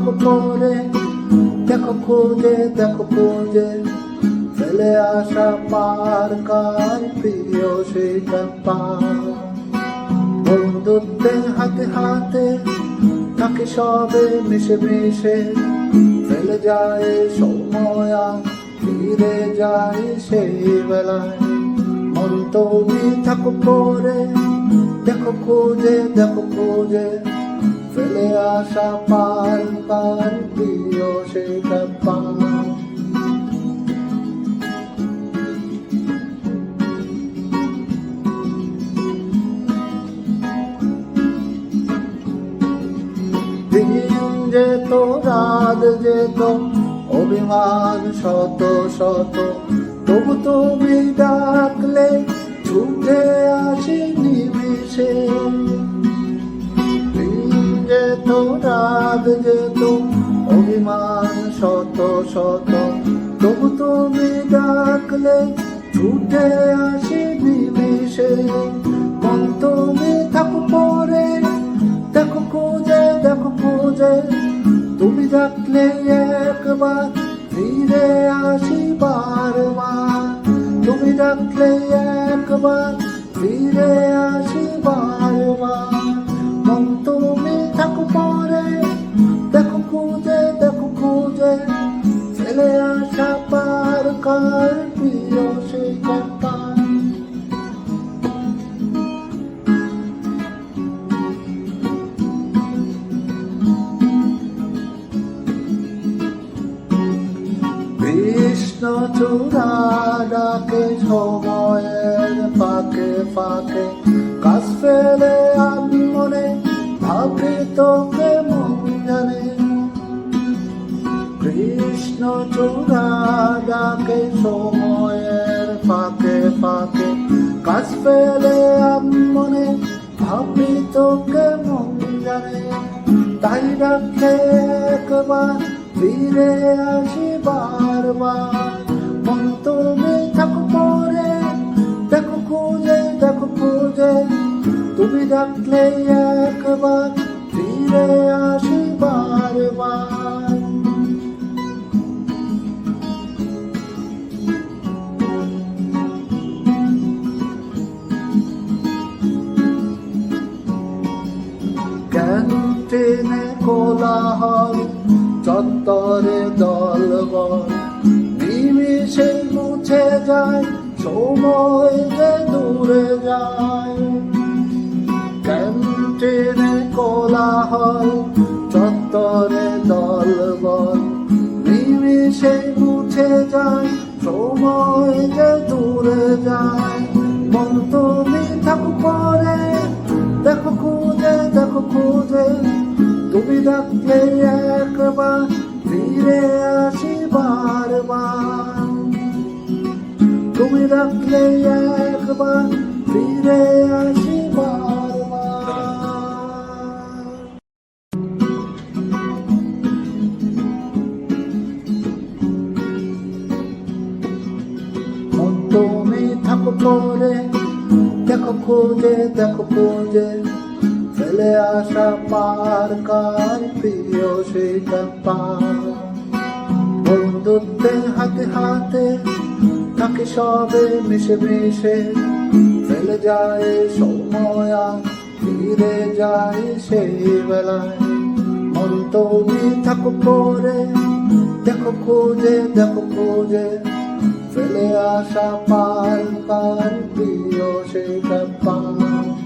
থাকো পরে, দেখো খোঁজে দেখো খোঁজে ফেলে আসা পার কার প্রিয় সেই ব্যাপার বন্ধুত্বে হাতে হাতে থাকে সবে মিশে মিশে, ফেলে যায় সময় ফিরে যায় সেই বেলায়। মন তুমি থাকো পরে, দেখো খোঁজে দেখো খোঁজে ফেলে আসা পার পার প্রিয় দিন যেত, রাত যেত, অভিমান শত শত। তবু তুমি ডাকলে ছুটে আসি যেত রাত যেত অভিমান শত শত। তবু তুমি ডাকলে ছুটে আসি নিমিশে মন তুমি থাকো পরে, দেখো খোঁজে দেখো খোঁজে। তুমি ডাকলে একবার ফিরে আসি বারবার। তুমি ডাকলে একবার ফিরে আসি বারবার। মন তুমি চূড়া ডাকে সময়ের ফাঁকে ফাঁকে কাজ ফেলে আমি মনে ভাবি তোকে মন জানে কৃষ্ণ চূড়া ডাকে সময়ের ফাঁকে ফাঁকে কাজ ফেলে আমি মনে ভাবি তোকে মন জানে তাই ডাকে একবার ফিরে আসি বারবার। মন তুমি থাকো পরে। দেখো খুঁজে দেখো খুঁজে। তুমি ডাকলে একবার, ফিরে আসি বারবার। ক্যান্টিনে কোলাহল, চত্বরে দলবল? সময় যে দূরে যায়, ক্যান্টিনে কোলাহল, চত্বরে দলবল, নিমিষে মুছে যায়, সময় যে দূরে যায়। মন তুমি থাকো পরে দেখো খুঁজে দেখো খুঁজে, তুমি ডাকলে একবার ফিরে আসি বারবার। ডাকলে একবার ফিরে আসি তুমি থাকো পরে, দেখো খোঁজে দেখো খোঁজে, ফেলে আসা পার কার প্রিয় সেই ব্যাপার বন্ধুত্বে হাতে হাতে থাকে সবে মিশে মিশে, ফেলে যায় সময় ফিরে যায় সেই বেলায়। মন তুমি থাকো পরে, দেখো খোঁজে দেখো খোঁজে, ফেলে আসা পাল পাল, প্রিয় সেটা ব্যাপার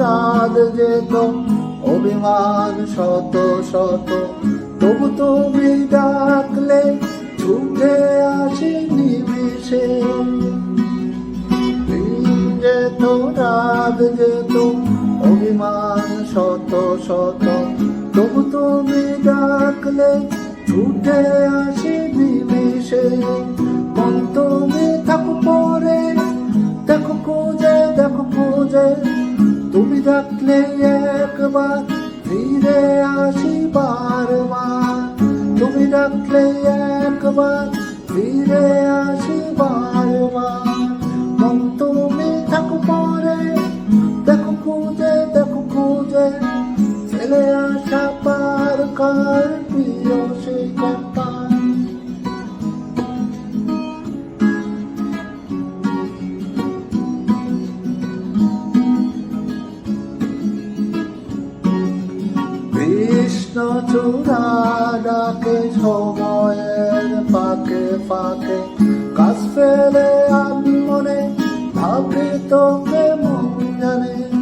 রাত যেত, অভিমান শত শত। তবু তুমি ডাকলে ছুটে আসি দিন যেত, রাত যেত, অভিমান শত শত। তবু তুমি ডাকলে ছুটে আসি নিমিশে মন তুমি থাকো ডাকলে একবার ফিরে আসি বারবার তুমি ডাকলে একবার ফিরে আসি বারবার মন তুমি থাকো পরে দেখো খুঁজে দেখো খুঁজে ফেলে আসা পার কার প্রিয় সেই চূড়া ডাকে সময়ের পাকে পাকে কাজ ফেলে আমি মনে ভাবি তোকে মন জানে।